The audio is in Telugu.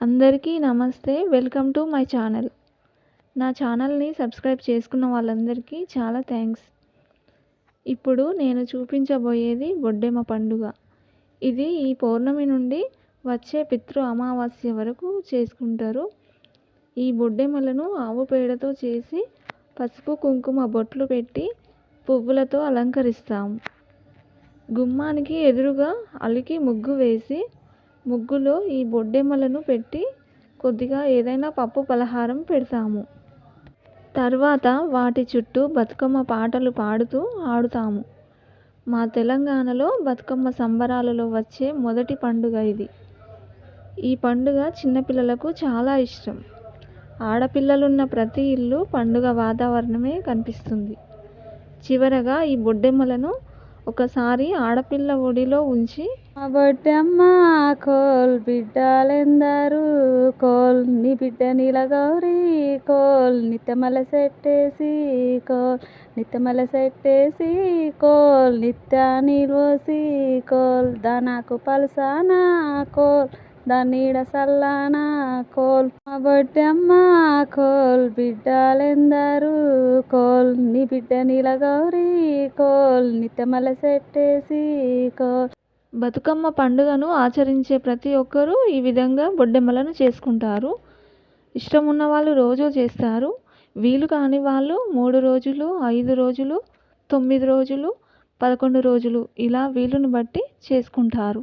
అందరికీ నమస్తే. Welcome to my channel. నా ఛానల్ని సబ్స్క్రైబ్ చేసుకున్న వాళ్ళందరికీ చాలా థ్యాంక్స్. ఇప్పుడు నేను చూపించబోయేది బొడ్డెమ్మ పండుగ. ఇది ఈ పౌర్ణమి నుండి వచ్చే పితృ అమావాస్య వరకు చేసుకుంటారు. ఈ బొడ్డెమ్మలను ఆవు పేడతో చేసి పసుపు కుంకుమ బొట్లు పెట్టి పువ్వులతో అలంకరిస్తాము గుమ్మానికి ఎదురుగా అలికి ముగ్గు వేసి ముగ్గులో ఈ బొడ్డెమ్మలను పెట్టి కొద్దిగా ఏదైనా పప్పు పలహారం పెడతాము. తర్వాత వాటి చుట్టూ బతుకమ్మ పాటలు పాడుతూ ఆడుతాము. మా తెలంగాణలో బతుకమ్మ సంబరాలలో వచ్చే మొదటి పండుగ ఇది. ఈ పండుగ చిన్నపిల్లలకు చాలా ఇష్టం. ఆడపిల్లలున్న ప్రతి ఇల్లు పండుగ వాతావరణమే కనిపిస్తుంది. చివరగా ఈ బొడ్డెమ్మలను ఒకసారి ఆడపిల్ల ఒడిలో ఉంచి బొడ్డమ్మ కోల్ బిడ్డలెందరు కోల్ నీ బిడ్డ నీలగౌరి కోల్ నిత్యమల సెట్టేసి కోల్ నిత్యమల సెట్టేసి కోల్ నిత్య నీలోసి కోల్ దానాకు పలసానా కోల్ దానీడ సల్లానా కోల్. బొడ్డమ్మ కోల్ బిడ్డలెందరు కోల్. నీ బిడ్డ నీలగౌరి కోల్ నిత్యమల సెట్టేసి కోల్. బతుకమ్మ పండుగను ఆచరించే ప్రతి ఒక్కరూ ఈ విధంగా బొడ్డెమ్మలను చేసుకుంటారు. ఇష్టం ఉన్న వాళ్ళు రోజు చేస్తారు. వీలు కాని వాళ్ళు మూడు రోజులు ఐదు రోజులు తొమ్మిది రోజులు పదకొండు రోజులు ఇలా వీలుని బట్టి చేసుకుంటారు.